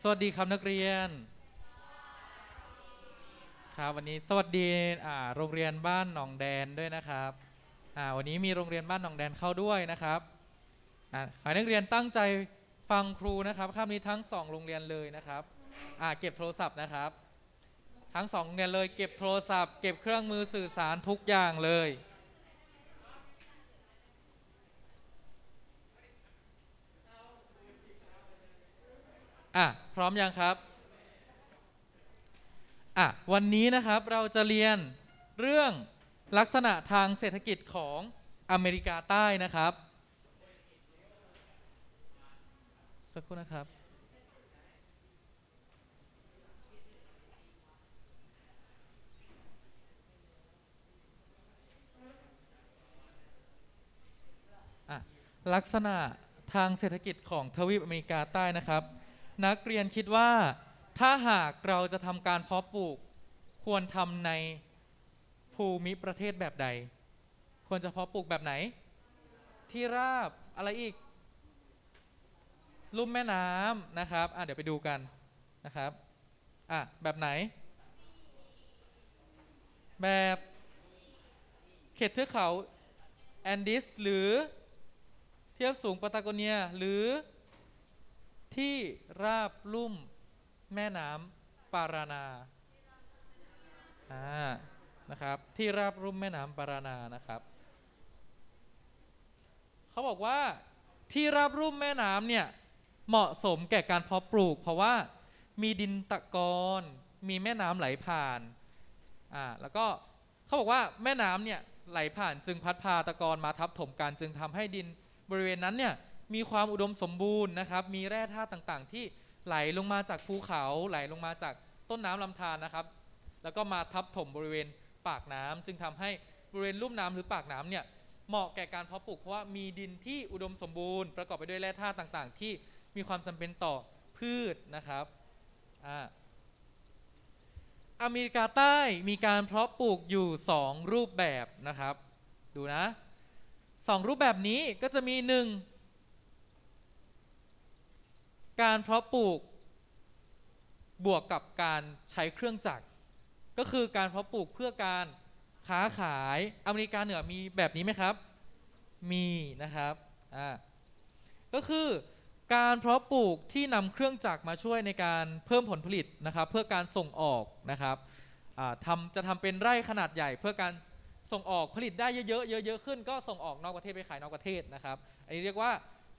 สวัสดีครับนักเรียน ครับวันนี้สวัสดีอ่าโรงเรียนบ้านหนองแดนด้วยนะครับอ่าวันนี้มีโรงเรียนบ้านหนองแดนเข้าด้วยนะครับอ่าขอให้นักเรียนตั้งใจฟังครูนะครับคาบนี้ทั้งสองโรงเรียนเลยนะครับอ่าเก็บโทรศัพท์นะครับ ทั้งสองโรงเรียนเลยเก็บโทรศัพท์ เก็บเครื่องมือสื่อสารทุกอย่างเลย อะพร้อมยังครับอะวันนี้นะครับเราจะเรียนเรื่องลักษณะทางเศรษฐกิจของอเมริกาใต้นะครับ สักครู่นะครับอะลักษณะทางเศรษฐกิจของทวีปอเมริกาใต้นะครับ นักเรียนคิดว่า ถ้าหากเราจะทำการเพาะปลูก ควรทำในภูมิประเทศแบบใด ควรจะเพาะปลูกแบบไหน ที่ราบอะไรอีก ลุ่มแม่น้ำนะครับอะเดี๋ยวไปดูกันนะครับอะแบบไหน แบบเขตเทือกเขาแอนดิสหรือเทียบสูงปาตาโกเนียหรือ ที่ราบลุ่มแม่น้ำปารานาอ่านะครับ ที่ราบลุ่มแม่น้ำปารานานะครับเขาบอกว่าที่ราบลุ่มแม่น้ำเนี่ยเหมาะสมแก่การเพาะปลูก เพราะว่ามีดินตะกอนมีแม่น้ำไหลผ่านอ่าแล้วก็เขาบอกว่าแม่น้ำเนี่ยไหลผ่านจึงพัดพาตะกอนมาทับถมกันจึงทำให้ดินบริเวณนั้นเนี่ย มีความอุดมสมบูรณ์นะครับ มีแร่ธาตุต่างๆ ที่ไหลลงมาจากภูเขาไหลลงมาจากต้นน้ำลำธารนะครับ แล้วก็มาทับถมบริเวณปากน้ำจึงทำให้บริเวณลุ่มน้ำหรือปากน้ำเนี่ยเหมาะแก่การเพาะปลูกเพราะว่ามีดินที่อุดมสมบูรณ์ ประกอบไปด้วยแร่ธาตุต่างๆ ที่มีความจำเป็นต่อพืชนะครับอ่าอเมริกาใต้มีการเพาะปลูกอยู่ 2 รูปแบบนะครับ ดูนะสองรูปแบบนี้ก็จะมีหนึ่ง การเพาะปลูกบวกกับการใช้เครื่องจักร ก็คือการเพาะปลูกเพื่อการค้าขายอเมริกาเหนือมีแบบนี้ไหมครับ มีนะครับอ่าก็คือการเพาะปลูกที่นำเครื่องจักรมาช่วยในการเพิ่มผลผลิตนะครับ เพื่อการส่งออกนะครับทำจะทำเป็นไร่ขนาดใหญ่เพื่อการส่งออกผลิตได้เยอะๆเยอะๆขึ้น ก็ส่งออกนอกประเทศไปขายนอกประเทศนะครับ อันนี้เรียกว่า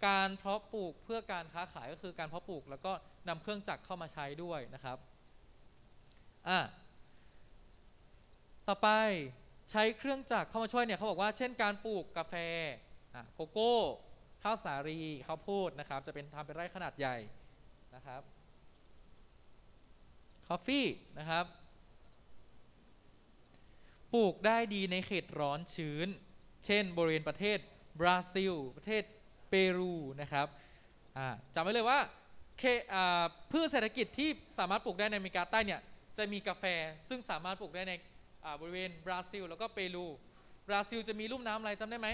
การเพาะปลูกเพื่อการค้าขายก็คือการเพาะปลูก แล้วก็นำเครื่องจักรเข้ามาใช้ด้วยนะครับอะต่อไปใช้เครื่องจักรเข้ามาช่วยเนี่ยเขาบอกว่าเช่นการปลูกกาแฟโกโก้ข้าวสาลีข้าวโพดนะครับ จะเป็นทำเป็นไร่ขนาดใหญ่นะครับคอฟฟี่นะครับปลูกได้ดีในเขตร้อนชื้น เช่น บริเวณประเทศบราซิล ประเทศ เปรูนะครับจำไว้เลยว่าเคอ่าพืชเศรษฐกิจที่สามารถปลูกได้ในอเมริกาใต้เนี่ยจะมีกาแฟซึ่งสามารถปลูกได้ในบริเวณบราซิล แล้วก็เปรูบราซิลจะมีลุ่มน้ำอะไรจำได้ไหม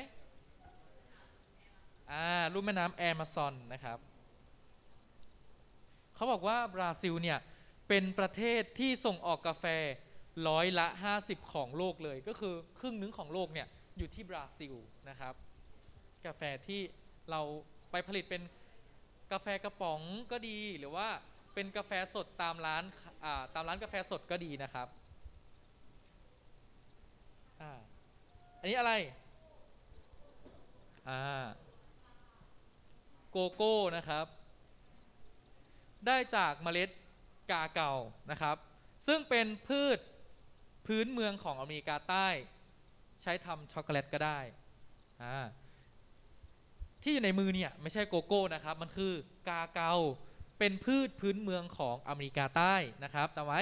อ่าลุ่มแม่น้ำแอมะซอนนะครับเขาบอกว่าบราซิลเนี่ยเป็นประเทศที่ส่งออกกาแฟร้อยละ 50 ของโลกเลย ก็คือครึ่งหนึงของโลกเนี่ยอยู่ที่บราซิลนะครับ กาแฟที่ เราไปผลิตเป็นกาแฟกระป๋องก็ดีหรือว่าเป็นกาแฟสดตามร้านาตามร้านกาแฟสดก็ดีนะครับอันนี้อะไรอ่าโกโก้นะครับ ได้จากเมล็ดกาเก่านะครับ ซึ่งเป็นพืชพื้นเมืองของอเมริกาใต้ ใช้ทำช็อกโกแลตก็ได้อ่า ที่อยู่ในมือเนี่ยไม่ใช่โกโก้นะครับ มันคือกาเกาเป็นพืชพื้นเมืองของอเมริกาใต้นะครับจำไว้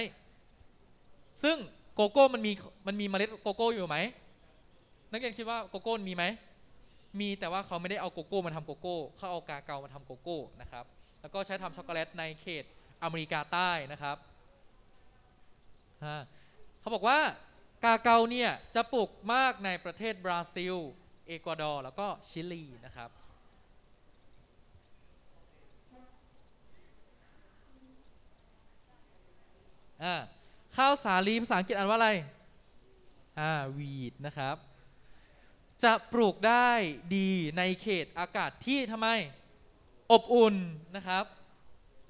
ซึ่งโกโก้มันมีมันมีเมล็ดโกโก้อยู่ไหมนักเรียนคิดว่าโกโก้มีไหมมีแต่ว่าเขาไม่ได้เอาโกโก้มาทำโกโก้เขาเอากาเกามาทำโกโก้นะครับ แล้วก็ใช้ทำช็อกโกแลตในเขตอเมริกาใต้นะครับเขาบอกว่ากาเกาเนี่ยจะปลูกมากในประเทศบราซิล เอกวาดอร์ แล้วก็ชิลีนะครับ อ่าข้าวสาลีภาษาอังกฤษอ่านว่าอะไรอ่าวีดนะครับ จะปลูกได้ดีในเขตอากาศที่ทำไม อบอุ่นนะครับ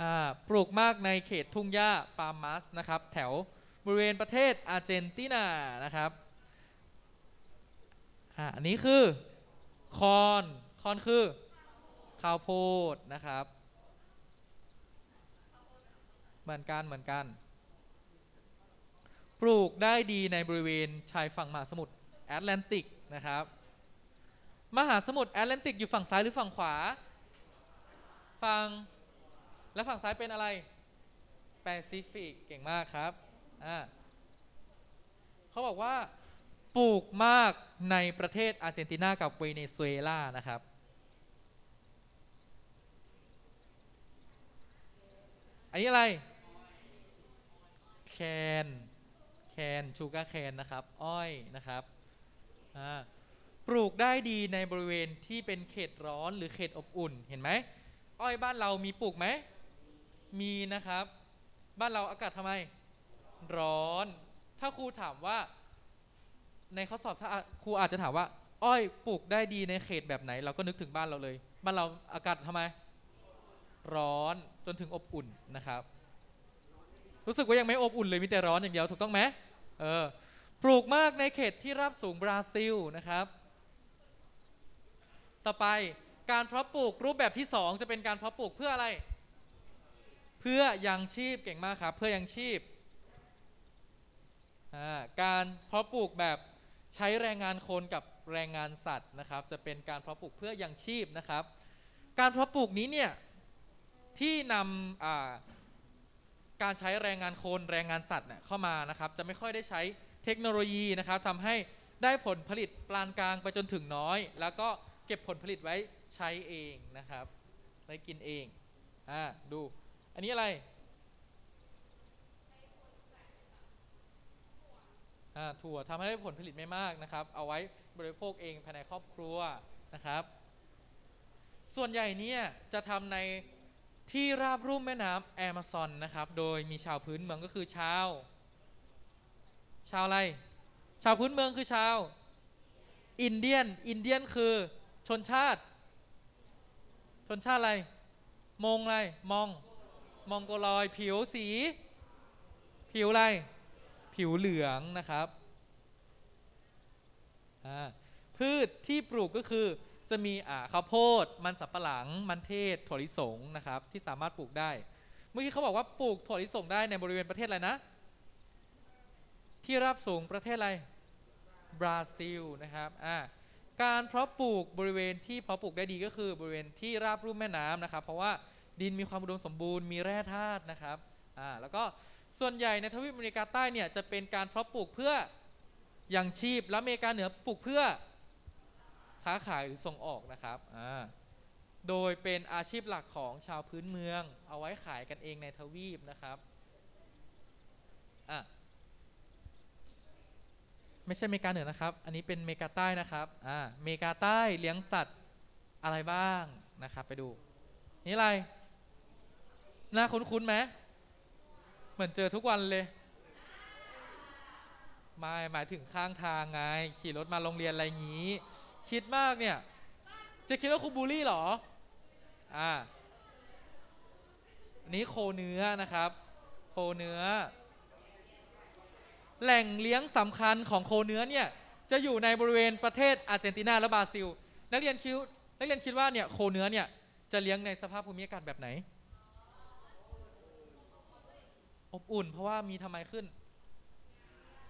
อ่าปลูกมากในเขตทุ่งหญ้าปามัสนะครับ แถวบริเวณประเทศอาร์เจนตินานะครับอ่าอันนี้คือคอนคอนคือข้าวโพดนะครับ เหมือนกันเหมือนกัน ปลูกได้ดีในบริเวณชายฝั่งมหาสมุทรแอตแลนติกนะครับ มหาสมุทรแอตแลนติกอยู่ฝั่งซ้ายหรือฝั่งขวา ฝั่งและฝั่งซ้ายเป็นอะไรแปซิฟิกเก่งมากครับอ่าเขาบอกว่าปลูกมากในประเทศอาร์เจนตินากับเวเนซุเอลานะครับอันนี้อะไร แคน นชูการ์แคนนะครับ อ้อยนะครับปลูกได้ดีในบริเวณที่เป็นเขตร้อนหรือเขตอบอุ่นเห็นไหมอ้อยบ้านเรามีปลูกไหมมีนะครับ บ้านเราอากาศทำไม ร้อน ถ้าครูถามว่า ในข้อสอบถ้าครูอาจจะถามว่า อ้อยปลูกได้ดีในเขตแบบไหน เราก็นึกถึงบ้านเราเลย บ้านเราอากาศทำไม ร้อนจนถึงอบอุ่นนะครับ รู้สึกว่ายังไม่อบอุ่นเลยมีแต่ร้อนอย่างเดียวถูกต้องไหม เออปลูกมากในเขตที่ราบสูงบราซิลนะครับ ต่อไปการเพาะปลูกรูปแบบที่ 2 จะเป็นการเพาะปลูกเพื่ออะไร เพื่อยังชีพเก่งมากครับ เพื่อยังชีพการเพาะปลูกแบบใช้แรงงานคนกับแรงงานสัตว์นะครับ จะเป็นการเพาะปลูกเพื่อยังชีพนะครับ การเพาะปลูกนี้เนี่ยที่นำอ่า การใช้แรงงานคนแรงงานสัตว์เนี่ยเข้ามานะครับจะไม่ค่อยได้ใช้เทคโนโลยีนะครับทำให้ได้ผลผลิตปานกลางไปจนถึงน้อย แล้วก็เก็บผลผลิตไว้ใช้เองนะครับไว้กินเองอ่าดูอันนี้อะไรอ่าถั่วทำให้ได้ผลผลิตไม่มากนะครับ เอาไว้บริโภคเองภายในครอบครัวนะครับ ส่วนใหญ่เนี่ยจะทำใน ที่ราบรุ่มแม่น้ำแอมะซอนนะครับ โดยมีชาวพื้นเมืองก็คือชาว ชาวอะไร ชาวพื้นเมืองคือชาว อินเดียน อินเดียนคือชนชาติ ชนชาติอะไร มงอะไร มอง มองโกลอย ผิวสี ผิวอะไร ผิวเหลืองนะครับ พืชที่ปลูกก็คือ จะมีอ่าข้าวโพด มันสับปะหลัง มันเทศถั่วลิสงนะครับ ที่สามารถปลูกได้ เมื่อกี้เขาบอกว่าปลูกถั่วลิสงได้ในบริเวณประเทศอะไรนะ ที่ราบสูงประเทศอะไร บราซิลนะครับอ่าการเพาะปลูกบริเวณที่เพาะปลูกได้ดีก็คือบริเวณที่ราบรุ่มแม่น้ำนะครับ เพราะว่าดินมีความอุดมสมบูรณ์มีแร่ธาตุนะครับอ่าแล้วก็ส่วนใหญ่ในทวีปอเมริกาใต้เนี่ยจะเป็นการเพาะปลูกเพื่อยังชีพ และอเมริกาเหนือปลูกเพื่อ ค้าขายหรือส่งออกนะครับอ่าโดยเป็นอาชีพหลักของชาวพื้นเมือง เอาไว้ขายกันเองในทวีปนะครับอะไม่ใช่เมกาเหนือนะครับ อันนี้เป็นเมกาใต้นะครับอ่าเมกาใต้เลี้ยงสัตว์อะไรบ้างนะครับ ไปดู นี่อะไรน่าคุ้นๆไหมเหมือนเจอทุกวันเลยไม่หมายถึงข้างทางไง ขี่รถมาโรงเรียนอะไรงนี้ คิดมากเนี่ย จะคิดว่าครูบูลลี่เหรอ อ่านนี้โคเนื้อนะครับ โคเนื้อ แหล่งเลี้ยงสำคัญของโคเนื้อเนี่ยจะอยู่ในบริเวณประเทศอาร์เจนตินาและบราซิล นักเรียนคิดนักเรียนคิดว่าเนี่ยโคเนื้อเนี่ยจะเลี้ยงในสภาพภูมิอากาศแบบไหน อบอุ่นเพราะว่ามีทำไมขึ้น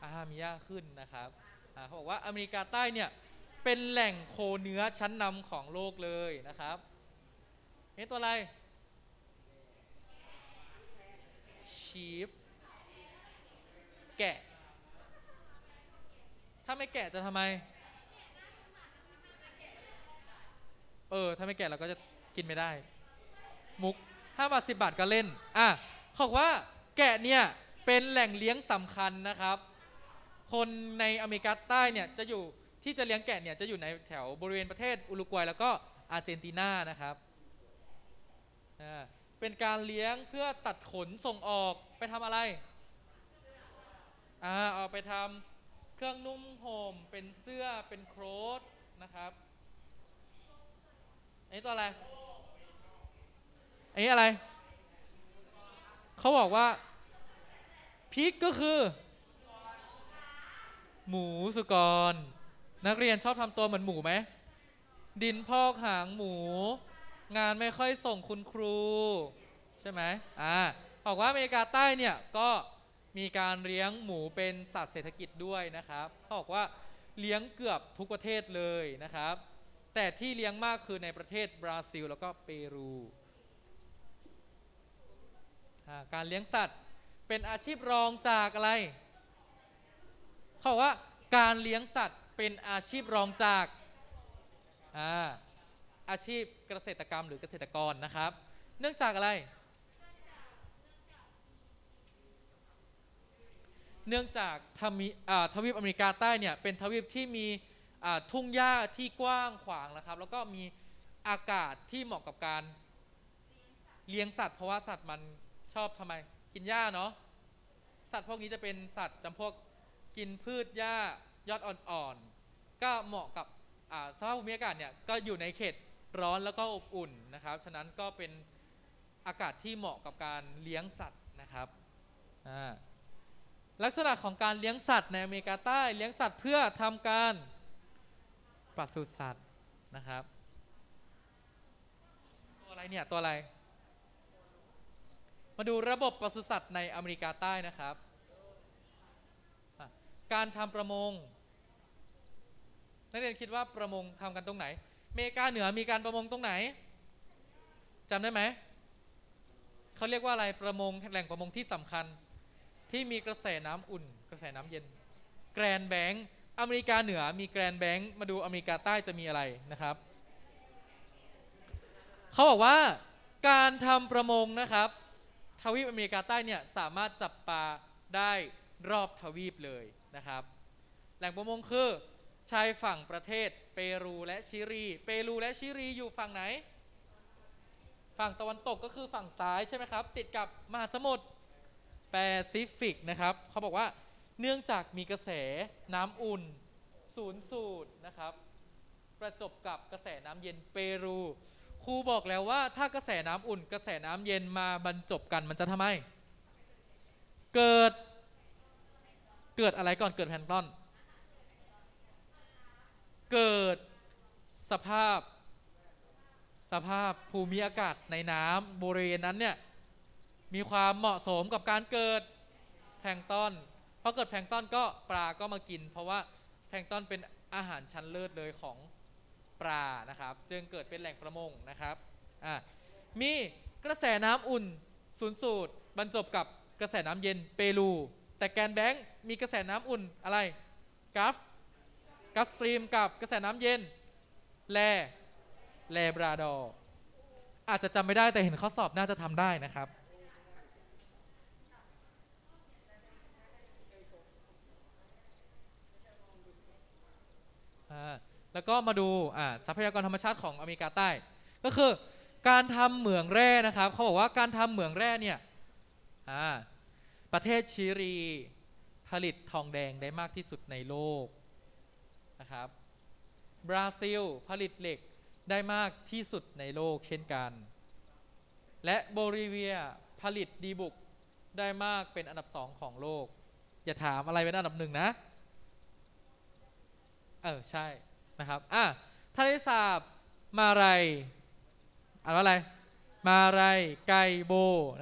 อ่ามีหญ้าขึ้นนะครับอ่าเขาบอกว่าอเมริกาใต้เนี่ย เป็นแหล่งโคเนื้อชั้นนำของโลกเลยนะครับนี่ตัวอะไรชีฟแกะ ถ้าไม่แกะจะทำไม เออ ถ้าไม่แกะเราก็จะกินไม่ได้ มุก5บาท10บาทก็เล่น อะเขาบอกว่าแกะเนี่ย เป็นแหล่งเลี้ยงสำคัญนะครับ คนในอเมริกาใต้เนี่ย จะอยู่ ที่จะเลี้ยงแกะเนี่ยจะอยู่ในแถวบริเวณประเทศอุรุกวัยแล้วก็อาร์เจนตินานะครับเป็นการเลี้ยงเพื่อตัดขนส่งออกไปทำอะไรอ่าเอาไปทำเครื่องนุ่มห่มเป็นเสื้อเป็นโค้ทนะครับอันนี้ตัวอะไรอันนี้อะไร เขาบอกว่าพริกก็คือ หมูสุกร นักเรียนชอบทำตัวเหมือนหมูไหม ดินพอกหางหมู งานไม่ค่อยส่งคุณครู ใช่ไหมอ่าบอกว่าอเมริกาใต้เนี่ยก็มีการเลี้ยงหมูเป็นสัตว์เศรษฐกิจด้วยนะครับเขาบอกว่าเลี้ยงเกือบทุกประเทศเลยนะครับ แต่ที่เลี้ยงมากคือในประเทศบราซิล แล้วก็เปรูการเลี้ยงสัตว์เป็นอาชีพรองจากอะไร เขาบอกว่าการเลี้ยงสัตว์ เป็นอาชีพรองจากอาอาชีพเกษตรกรรมหรือเกษตรกรนะครับ เนื่องจากอะไร เนื่องจากทวีทวีปอเมริกาใต้เนี่ยเป็นทวีปที่มีทุ่งหญ้าที่กว้างขวางนะครับ แล้วก็มีอากาศที่เหมาะกับการเลี้ยงสัตว์เพราะว่าสัตว์มันชอบทำไมกินหญ้าเนาะสัตว์พวกนี้จะเป็นสัตว์จำพวกกินพืชหญ้า ยอดอ่อนๆ ก็เหมาะกับอ่าสภาพภูมิอากาศเนี่ยก็อยู่ในเขตร้อนแล้วก็อบอุ่นนะครับ ฉะนั้นก็เป็นอากาศที่เหมาะกับการเลี้ยงสัตว์นะครับลักษณะของการเลี้ยงสัตว์ในอเมริกาใต้เลี้ยงสัตว์เพื่อทำการปศุสัตว์นะครับ ตัวอะไรเนี่ยตัวอะไร มาดูระบบปศุสัตว์ในอเมริกาใต้นะครับ การทำประมง นักเรียนคิดว่าประมงทำกันตรงไหนเมกาเหนือมีการประมงตรงไหนจำได้ไหมเขาเรียกว่าอะไรประมงแหล่งประมงที่สำคัญ ที่มีกระแสน้ำอุ่น กระแสน้ำเย็น แกรนแบงก์อเมริกาเหนือมีแกรนแบงก์มาดูอเมริกาใต้จะมีอะไรนะครับเขาบอกว่าการทำประมงนะครับทวีปอเมริกาใต้เนี่ยสามารถจับปลาได้รอบทวีปเลยนะครับ แหล่งประมงคือ ชายฝั่งประเทศเปรูและชิลี เปรูและชิลีอยู่ฝั่งไหน ฝั่งตะวันตกก็คือฝั่งซ้ายใช่ไหมครับ ติดกับมหาสมุทรแปซิฟิกนะครับ เขาบอกว่าเนื่องจากมีกระแสน้ำอุ่นศูนย์สูตรนะครับ ประจบกับกระแสน้ำเย็นเปรูครูบอกแล้วว่าถ้ากระแสน้ำอุ่น กระแสน้ำเย็นมาบรรจบกันมันจะทำไม เกิดเกิดอะไรก่อนเกิดแพลงต้อน เกิดสภาพ สภาพภูมิอากาศในน้ำบริเวณนั้นเนี่ยมีความเหมาะสมกับการเกิดแพลงต้นพอเกิดแพลงต้นก็ปลาก็มากิน เพราะว่าแพลงต้นเป็นอาหารชั้นเลิศเลยของปลานะครับ จึงเกิดเป็นแหล่งประมงนะครับอะมีกระแสน้ำอุ่นศูนย์สูตรบรรจบกับกระแสน้ำเย็นเปรู แต่แกนแบงค์มีกระแสน้ำอุ่นอะไรกัฟ กัสตรีมกับกระแสน้ำเย็น แล แลบราดอร์อาจจะจำไม่ได้แต่เห็นข้อสอบน่าจะทำได้นะครับอ่าแล้วก็มาดูอ่าทรัพยากรธรรมชาติของอเมริกาใต้ ก็คือการทำเหมืองแร่นะครับเขาบอกว่าการทำเหมืองแร่เนี่ยอ่าประเทศชิลีผลิตทองแดงได้มากที่สุดในโลก นะครับบราซิลผลิตเหล็กได้มากที่สุดในโลกเช่นกัน และโบลิเวียผลิตดีบุกได้มากเป็นอันดับสองของโลก อย่าถามอะไรเป็นอันดับหนึ่งนะ เออ ใช่นะครับ อะทะเลสาบมาไรอ่านว่าอะไร มาไรไกโบ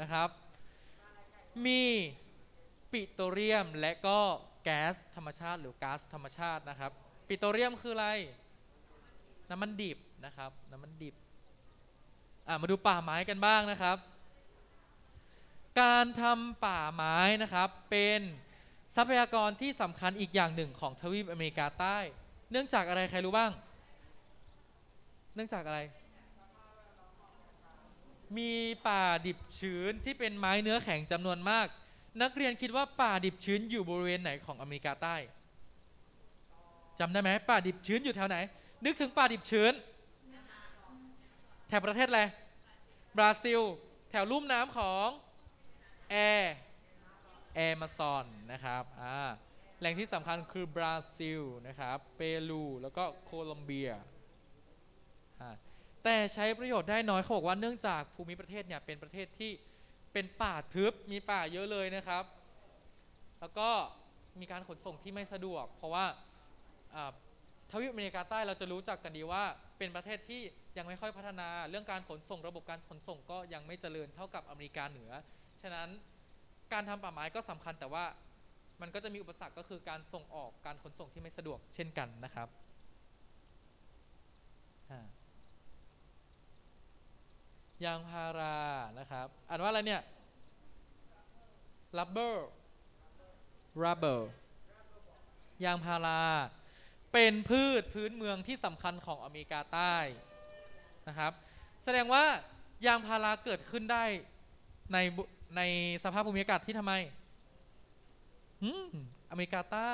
นะครับ มีปิโตรเลียมและก็แก๊สธรรมชาติหรือก๊าซธรรมชาตินะครับ ปิโตรเลียมคืออะไร น้ำมันดิบนะครับ น้ำมันดิบ อะมาดูป่าไม้กันบ้างนะครับ การทำป่าไม้นะครับ เป็นทรัพยากรที่สำคัญอีกอย่างหนึ่งของทวีปอเมริกาใต้ เนื่องจากอะไรใครรู้บ้าง เนื่องจากอะไร มีป่าดิบชื้นที่เป็นไม้เนื้อแข็งจำนวนมาก นักเรียนคิดว่าป่าดิบชื้นอยู่บริเวณไหนของอเมริกาใต้ จำได้ไหมป่าดิบชื้นอยู่แถวไหน นึกถึงป่าดิบชื้น แถวประเทศอะไร บราซิล แถวลุ่มน้ำของแอร์แอมะซอนนะครับอ่าแหล่งที่สำคัญคือบราซิลนะครับเปรูแล้วก็โคลอมเบียอ่าแต่ใช้ประโยชน์ได้น้อยเขาบอกว่าเนื่องจากภูมิประเทศเนี่ยเป็นประเทศที่เป็นป่าทึบมีป่าเยอะเลยนะครับ แล้วก็มีการขนส่งที่ไม่สะดวก เพราะว่าอ่า ทวีปอเมริกาใต้เราจะรู้จักกันดีว่า เป็นประเทศที่ยังไม่ค่อยพัฒนาเรื่องการขนส่งระบบการขนส่งก็ยังไม่เจริญเท่ากับอเมริกาเหนือ ฉะนั้นการทำป่าไม้ก็สำคัญแต่ว่ามันก็จะมีอุปสรรคก็คือการส่งออกการขนส่งที่ไม่สะดวกเช่นกันนะครับยางพารานะครับอ่านว่าอะไรเนี่ย rubber rubber ยางพารา เป็นพืชพื้นเมืองที่สำคัญของอเมริกาใต้นะครับ แสดงว่ายางพาราเกิดขึ้นได้ในในสภาพภูมิอากาศที่ทำไมหืมอเมริกาใต้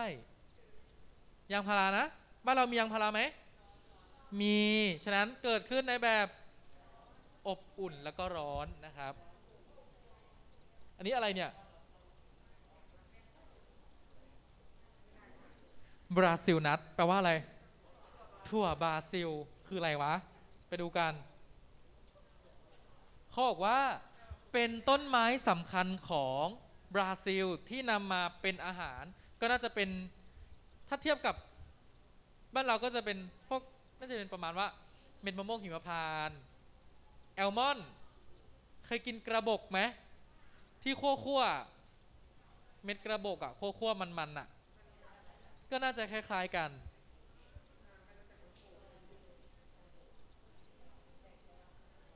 ยางพารานะบ้านเรามียางพาราไหมมี ฉะนั้นเกิดขึ้นในแบบอบอุ่นแล้วก็ร้อนนะครับ อันนี้อะไรเนี่ย บราซิลนัทแปลว่าอะไร ถั่วบราซิล คืออะไรวะ ไปดูกันเขาบอกว่า เป็นต้นไม้สำคัญของบราซิลที่นำมาเป็นอาหาร ก็น่าจะเป็นถ้าเทียบกับบ้านเราก็จะเป็นพวกน่าจะเป็นประมาณว่าเม็ดมะม่วงหิมพานต์แอลมอนด์เคยกินกระบอกไหมที่คั่วคั่วๆเม็ดกระบอกอะคั่วคั่วๆมันๆอะ ก็น่าจะคล้าย ๆกัน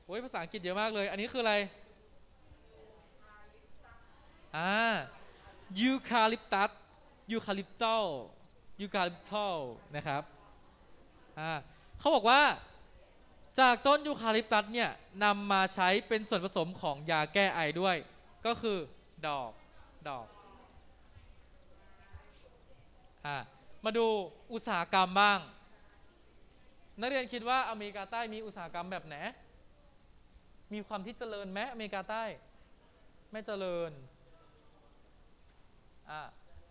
โอ้ยภาษาอังกฤษเยอะมากเลย อันนี้คืออะไร อ่า ยูคาลิปตัส ยูคาลิปตัลยูคาลิปตัลนะครับ อ่าเขาบอกว่าจากต้นยูคาลิปตัสเนี่ยนำมาใช้เป็นส่วนผสมของยาแก้ไอด้วย ก็คือดอกดอก อะมาดูอุตสาหกรรมบ้าง นักเรียนคิดว่าอเมริกาใต้มีอุตสาหกรรมแบบไหน มีความที่เจริญไหมอเมริกาใต้ ไม่เจริญอะ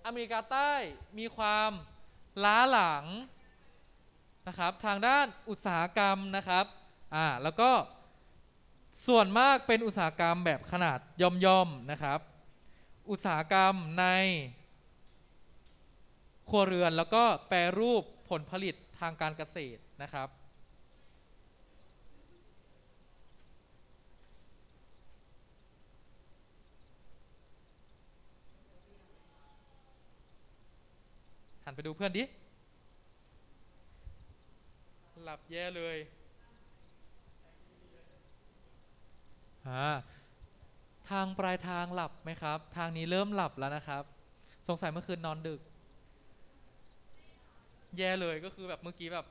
อเมริกาใต้มีความล้าหลังนะครับทางด้านอุตสาหกรรมนะครับอ่าแล้วก็ส่วนมากเป็นอุตสาหกรรมแบบขนาดย่อมๆนะครับ อุตสาหกรรมใน ครัวเรือน แล้วก็แปรรูปผลผลิตทางการเกษตรนะครับ หันไปดูเพื่อนดิ หลับแย่เลยอ่าทางปลายทางหลับไหมครับ ทางนี้เริ่มหลับแล้วนะครับ สงสัยเมื่อคืนนอนดึก แย่เลยก็คือแบบเมื่อกี้แบบ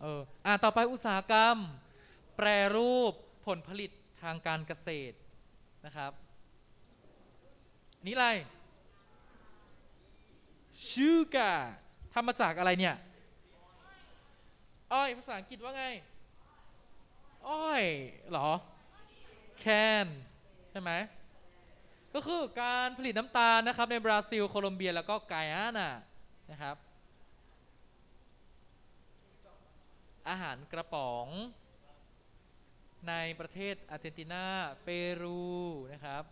เอออะต่อไปอุตสาหกรรม แปรรูปผลผลิตทางการเกษตรนะครับ นี่อะไรชูการ์ทำมาจากอะไรเนี่ยอ้อยภาษาอังกฤษว่าไงอ้อยเหรอแคนใช่ไหมก็คือการผลิตน้ำตาลนะครับในบราซิล โคลอมเบียแล้วก็ไกอานานะครับ อาหารกระป๋อง ในประเทศอาร์เจนตินา เปรูนะครับ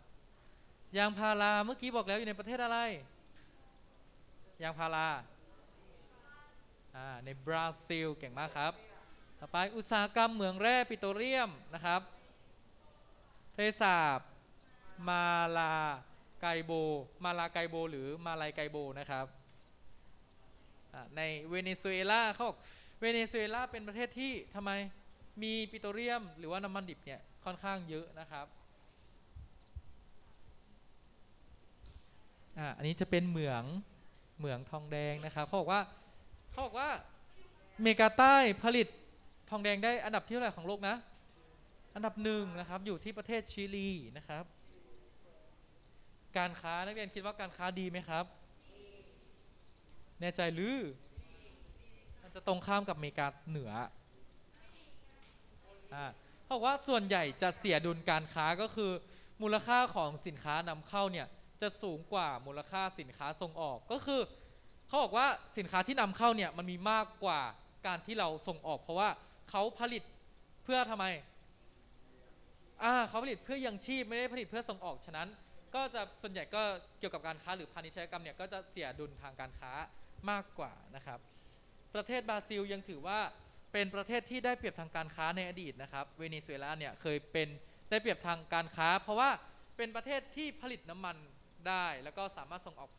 ยางพาราเมื่อกี้บอกแล้วอยู่ในประเทศอะไร ยางพาราในบราซิลเก่งมากครับ ต่อไปอุตสาหกรรมเหมืองแร่ปิโตรเลียมนะครับเทศาบมาลาไกโบ มาลาไกโบ หรือมาลายไกโบนะครับ ในเวเนซุเอลาเขาบอก วเนซุเอลาเป็นประเทศที่ทำไมมีปิโตรเลียม หรือว่าน้ำมันดิบเนี่ยค่อนข้างเยอะนะครับอ่าอันนี้จะเป็นเหมืองเหมืองทองแดงนะครับเขาบอกว่าเขาบอกว่าเมกาใต้ผลิตทองแดงได้อันดับที่เท่าไหร่ของโลกนะ อันดับหนึ่งนะครับอยู่ที่ประเทศชิลีนะครับ การค้านักเรียนคิดว่าการค้าดีไหมครับ แน่ใจหรือ จะตรงข้ามกับอเมริกาเหนืออ่าเขาบอกว่าส่วนใหญ่จะเสียดุลการค้าก็คือ มูลค่าของสินค้านำเข้าเนี่ยจะสูงกว่ามูลค่าสินค้าส่งออกก็คือเขาบอกว่าสินค้าที่นำเข้าเนี่ยมันมีมากกว่าการที่เราส่งออก เพราะว่าเขาผลิตเพื่อทำไมอ่าเขาผลิตเพื่อยังชีพไม่ได้ผลิตเพื่อส่งออกฉะนั้น ก็จะส่วนใหญ่ก็เกี่ยวกับการค้าหรือพาณิชยกรรมเนี่ยก็จะเสียดุลทางการค้ามากกว่านะครับ ประเทศบราซิลยังถือว่าเป็นประเทศที่ได้เปรียบทางการค้าในอดีตนะครับเวเนซุเอลาเนี่ยเคยเป็นได้เปรียบทางการค้า เพราะว่าเป็นประเทศที่ผลิตน้ำมันได้ แล้วก็สามารถส่งออก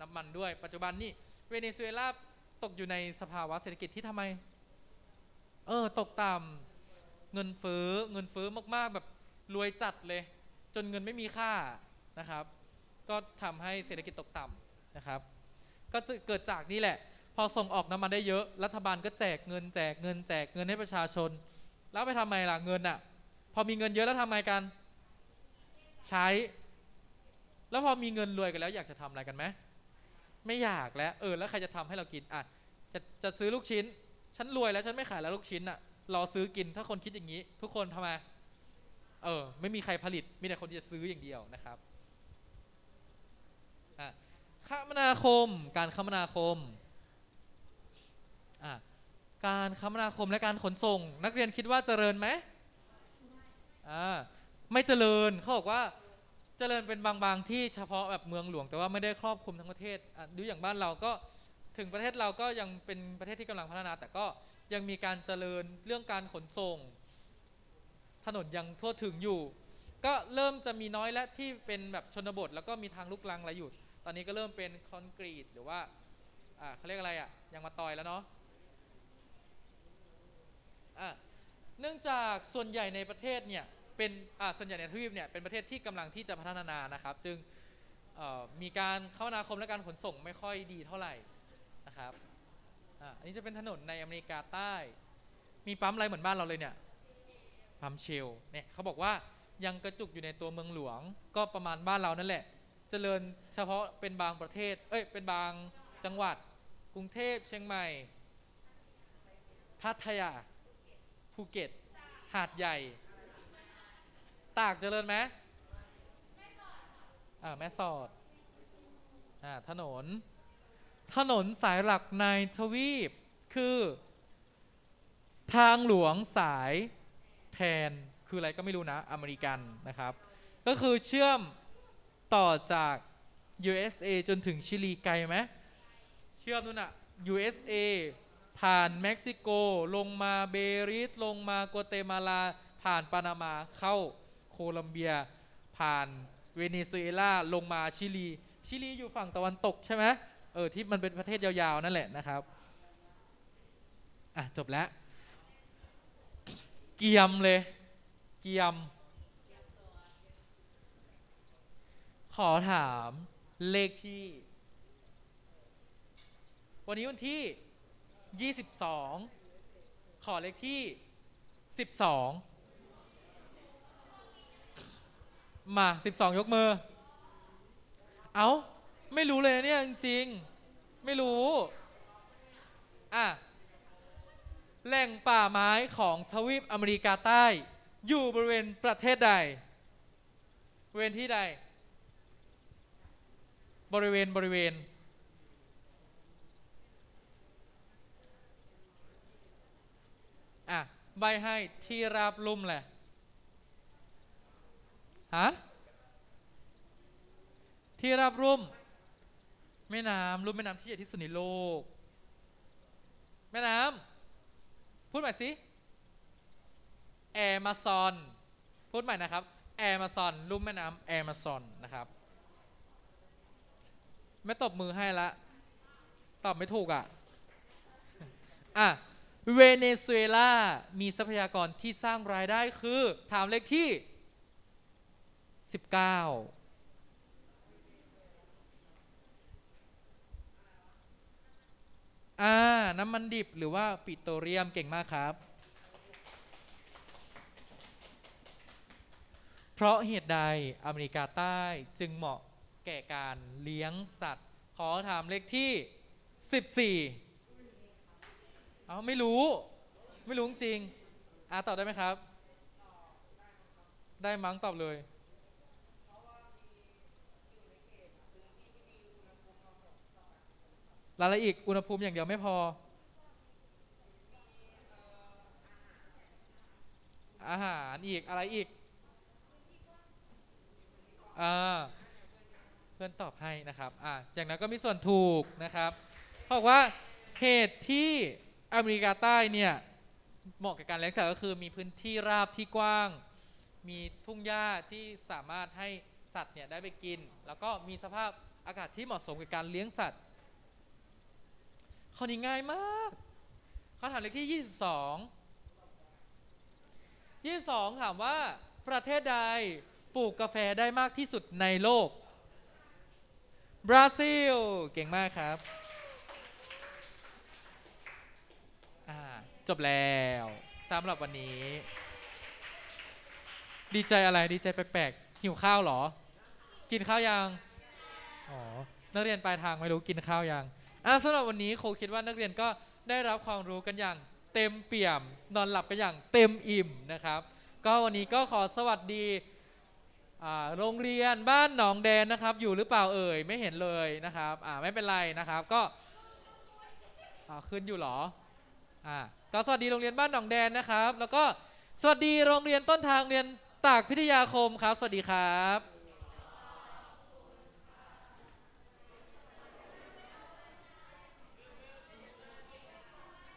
น้ำมันด้วย ปัจจุบันนี่เวเนซุเอลาตกอยู่ในสภาวะเศรษฐกิจที่ทำไมเออตกต่ำเงินเฟ้อเงินเฟ้อมากๆแบบรวยจัดเลย จนเงินไม่มีค่านะครับ ก็ทำให้เศรษฐกิจตกต่ำนะครับ ก็จะเกิดจากนี่แหละ พอส่งออกน้ำมันได้เยอะ รัฐบาลก็แจกเงินแจกเงินแจกเงินให้ประชาชน แล้วไปทำไมล่ะเงินอะ พอมีเงินเยอะแล้วทำไงกัน ใช้ แล้วพอมีเงินรวยกันแล้วอยากจะทำอะไรกันไหมไม่อยากแล้ว เออ แล้วใครจะทำให้เรากินอะจะจะซื้อลูกชิ้น ฉันรวยแล้วฉันไม่ขายแล้วลูกชิ้นอะรอซื้อกินถ้าคนคิดอย่างนี้ ทุกคนทำไมเออ ไม่มีใครผลิต มีแต่คนที่จะซื้ออย่างเดียวนะครับอะคมนาคม การคมนาคม การคมนาคมและการขนส่ง นักเรียนคิดว่าเจริญไหมไม่เจริญเขาบอกว่าเจริญเป็นบางบางที่เฉพาะแบบเมืองหลวง แต่ว่าไม่ได้ครอบคลุมทั้งประเทศดูอย่างบ้านเราก็ถึงประเทศเราก็ยังเป็นประเทศที่กำลังพัฒนา แต่ก็ยังมีการเจริญเรื่องการขนส่ง ถนนยังทั่วถึงอยู่ ก็เริ่มจะมีน้อยและที่เป็นแบบชนบท แล้วก็มีทางลุกลังอะไรอยู่ ตอนนี้ก็เริ่มเป็นคอนกรีตหรือว่าเขาเรียกอะไรอะยังมาตอยแล้วเนาะ อะเนื่องจากส่วนใหญ่ในประเทศเนี่ยเป็นอ่าส่วนใหญ่ในทวีปเนี่ยเป็นประเทศที่กำลังที่จะพัฒนานะครับ จึงมีการคมนาคมและการขนส่งไม่ค่อยดีเท่าไหร่นะครับอะอันนี้จะเป็นถนนในอเมริกาใต้ มีปั๊มอะไรเหมือนบ้านเราเลยเนี่ยปั๊มเชลล์เนี่ยเขาบอกว่ายังกระจุกอยู่ในตัวเมืองหลวง ก็ประมาณบ้านเรานั่นแหละเจริญเฉพาะเป็นบางประเทศเอ้ยเป็นบางจังหวัดกรุงเทพเชียงใหม่พัทยา ภูเก็ต หาดใหญ่ ตากเจริญไหมอ่าแม่สอดอ่าถนน ถนนสายหลักในทวีปคือ ทางหลวงสายแทนคืออะไรก็ไม่รู้นะ อเมริกันนะครับ ก็คือเชื่อมต่อจาก USA จนถึงชิลีไกลไหม เชื่อมนู่นอะ USA ผ่านเม็กซิโกลงมาเบริสลงมากัวเตมาลา ผ่านปานามาเข้าโคลัมเบีย ผ่านเวเนซุเอลาลงมาชิลี ชิลีอยู่ฝั่งตะวันตกใช่ไหมเออที่มันเป็นประเทศยาวๆนั่นแหละนะครับอะจบแล้วเกียมเลยเกียม ขอถามเลขที่ วันนี้วันที่ 22ขอเลขที่12มา12ยกมือ เอา้าไม่รู้เลยนะเนี่ยจริงๆไม่รู้อะแหล่งป่าไม้ของทวีปอเมริกาใต้ อยู่บริเวณประเทศใดบริเวณที่ใด บริเวณบริเวณ อะใบให้ที่ราบลุ่มแหละฮะที่ราบรุ่ม แม่น้ำรุ่มแม่น้ำที่ใหญ่ที่สุดในโลก แม่น้ำพูดใหม่สิแอมะซอนพูดใหม่นะครับแอมะซอนลุ่มแม่น้ำแอมะซอนนะครับไม่ตบมือให้ละ ตอบไม่ถูกอะ อะ เวเนซุเอลา มีทรัพยากรที่สร้างรายได้คือ ถามเลขที่ 19อ่า น้ำมันดิบหรือว่าปิโตรเลียมเก่งมากครับ เพราะเหตุใดอเมริกาใต้จึงเหมาะแก่การเลี้ยงสัตว์ ขอถามเลขที่ 14 เอาไม่รู้ ไม่รู้จริงอ่าตอบได้ไหมครับ ได้มั้งตอบเลย รายละเอียดอุณหภูมิอย่างเดียวไม่พอ อาหารอีกอะไรอีกอ่าเพื่อนตอบให้นะครับอ่าอย่างนั้นก็มีส่วนถูกนะครับ เพราะว่าเหตุที่ อเมริกาใต้เนี่ยเหมาะกับการเลี้ยงสัตว์ก็คือมีพื้นที่ราบที่กว้าง มีทุ่งหญ้าที่สามารถให้สัตว์เนี่ยได้ไปกิน แล้วก็มีสภาพอากาศที่เหมาะสมกับการเลี้ยงสัตว์ข้อนี้ง่ายมากคำถามเลขที่ 22 22 ถามว่าประเทศใดปลูกกาแฟได้มากที่สุดในโลก บราซิล เก่งมากครับอ่า จบแล้วสำหรับวันนี้ ดีใจอะไรดีใจแปลกๆหิวข้าวเหรอ กินข้าวยังอ๋อนักเรียนปลายทางไม่รู้กินข้าวยังอะสำหรับวันนี้ครูคิดว่านักเรียนก็ได้รับความรู้กันอย่างเต็มเปี่ยม นอนหลับกันอย่างเต็มอิ่มนะครับ ก็วันนี้ก็ขอสวัสดีโรงเรียนบ้านหนองแดนนะครับ อยู่หรือเปล่าเอ่ยไม่เห็นเลยนะครับอ่าไม่เป็นไรนะครับก็ขึ้นอยู่หรออ่า ก็สวัสดีโรงเรียนบ้านหนองแดนนะครับ แล้วก็สวัสดีโรงเรียนต้นทางเรียนตากพิทยาคมครับ สวัสดีครับ